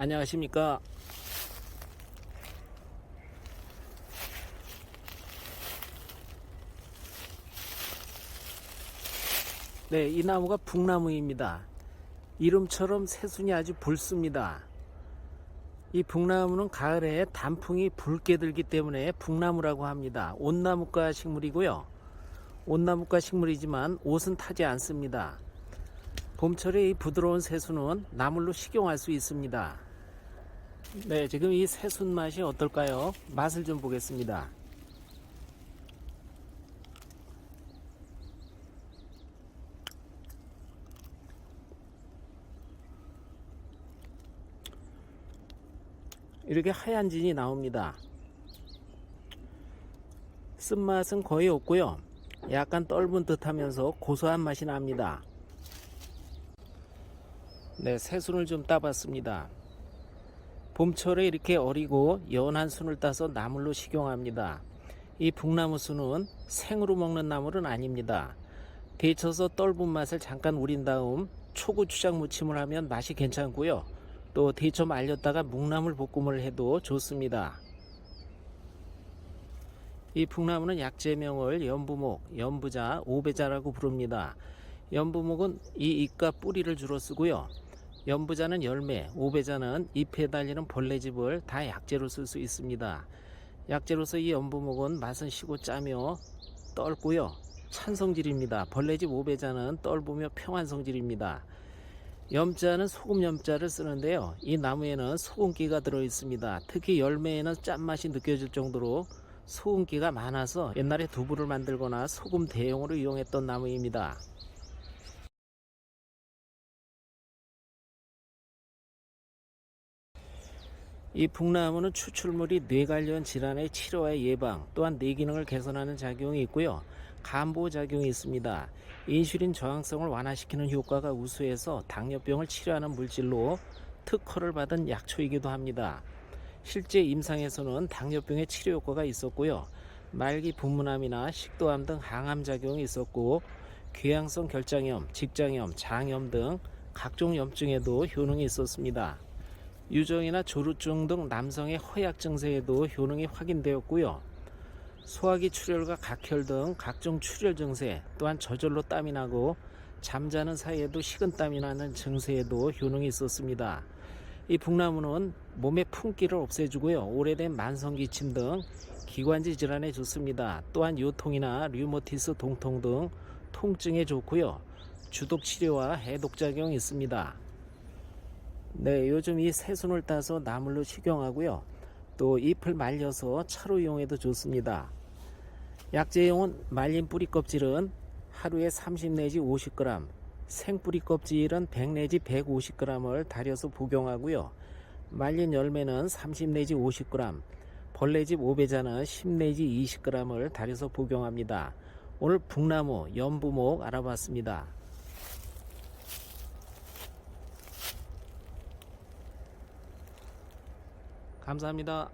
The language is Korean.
안녕하십니까. 네, 이 나무가 북나무입니다. 이름처럼 새순이 아주 붉습니다. 이 북나무는 가을에 단풍이 붉게 들기 때문에 북나무라고 합니다. 온나무과 식물이고요. 온나무과 식물이지만 옷은 타지 않습니다. 봄철에 이 부드러운 새순은 나물로 식용할 수 있습니다. 네, 지금 이 새순 맛이 어떨까요? 맛을 좀 보겠습니다. 이렇게 하얀 진이 나옵니다. 쓴맛은 거의 없고요. 약간 떫은 듯 하면서 고소한 맛이 납니다. 네, 새순을 좀 따봤습니다. 봄철에 이렇게 어리고 연한 순을 따서 나물로 식용합니다. 이 북나무 순은 생으로 먹는 나물은 아닙니다. 데쳐서 떫은 맛을 잠깐 우린 다음 초고추장 무침을 하면 맛이 괜찮고요. 또 데쳐 말렸다가 묵나물 볶음을 해도 좋습니다. 이 북나무는 약재명을 연부목, 연부자, 오배자라고 부릅니다. 연부목은 이 잎과 뿌리를 주로 쓰고요. 연부자는 열매, 오배자는 잎에 달리는 벌레집을 다 약재로 쓸 수 있습니다. 약재로서 이 연부목은 맛은 시고 짜며 떫고요. 찬 성질입니다. 벌레집 오배자는 떫으며 평안 성질입니다. 염자는 소금 염자를 쓰는데요. 이 나무에는 소금기가 들어 있습니다. 특히 열매에는 짠맛이 느껴질 정도로 소금기가 많아서 옛날에 두부를 만들거나 소금 대용으로 이용했던 나무입니다. 이 북나무는 추출물이 뇌 관련 질환의 치료와 예방 또한 뇌 기능을 개선하는 작용이 있고요. 감보 작용이 있습니다. 인슐린 저항성을 완화시키는 효과가 우수해서 당뇨병을 치료하는 물질로 특허를 받은 약초이기도 합니다. 실제 임상에서는 당뇨병의 치료 효과가 있었고요. 말기 분무암이나 식도암 등 항암 작용이 있었고 궤양성 결장염, 직장염, 장염 등 각종 염증에도 효능이 있었습니다. 유정이나 조루증 등 남성의 허약 증세에도 효능이 확인되었고요. 소화기 출혈과 각혈 등 각종 출혈 증세, 또한 저절로 땀이 나고 잠자는 사이에도 식은땀이 나는 증세에도 효능이 있었습니다. 이 북나무는 몸의 품기를 없애주고요. 오래된 만성 기침 등 기관지 질환에 좋습니다. 또한 요통이나 류모티스 동통 등 통증에 좋고요. 주독 치료와 해독 작용이 있습니다. 네, 요즘 이 새순을 따서 나물로 식용하고요. 또 잎을 말려서 차로 이용해도 좋습니다. 약재용은 말린 뿌리 껍질은 하루에 30 내지 50g, 생뿌리 껍질은 100 내지 150g을 달여서 복용하고요. 말린 열매는 30 내지 50g, 벌레집 오배자는 10 내지 20g을 달여서 복용합니다. 오늘 북나무, 연부목 알아봤습니다. 감사합니다.